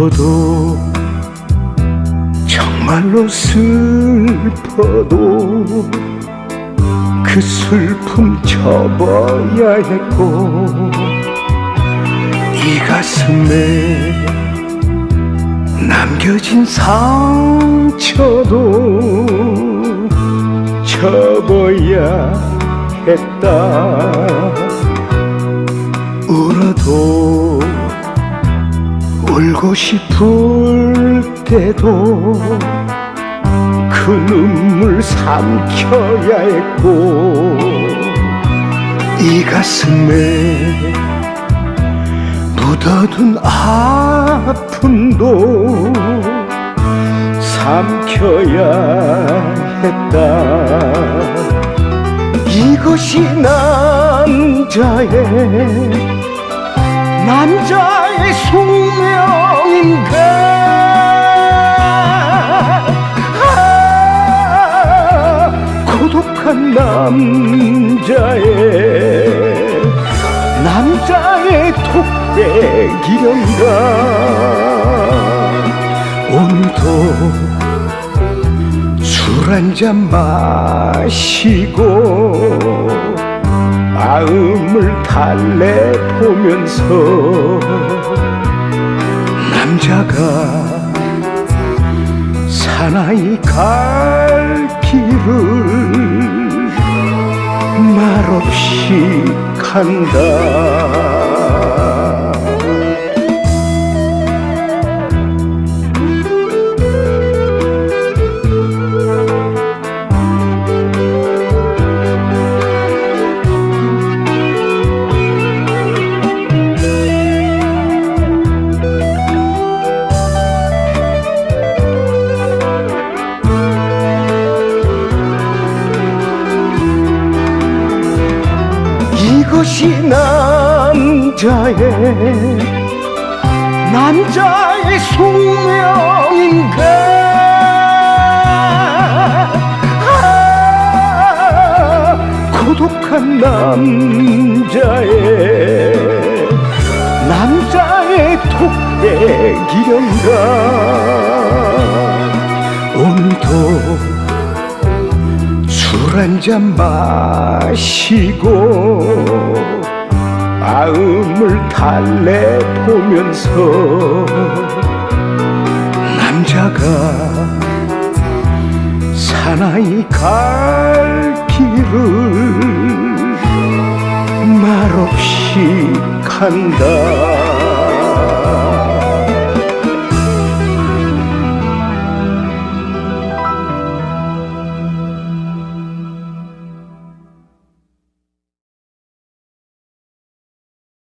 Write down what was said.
슬퍼도 정말로 슬퍼도 그 슬픔 접어야 했고 이 가슴에 남겨진 상처도 접어야 했다. 울어도 울고 싶을 때도 그 눈물 삼켜야 했고 이 가슴에 묻어둔 아픔도 삼켜야 했다. 이것이 남자의 남자의 숙명 인가 아, 고독한 남자의 남자의 독백이련가. 오늘도 술 한잔 마시고 마음을 달래보면서 남자가 사나이 갈 길을 말없이 간다 이것이 남자의 남자의 숙명인가? 아, 고독한 남자의 남자의 오늘도 술 한 잔 마시고 마음을 달래보면서 남자가 사나이 갈 길을 말없이 간다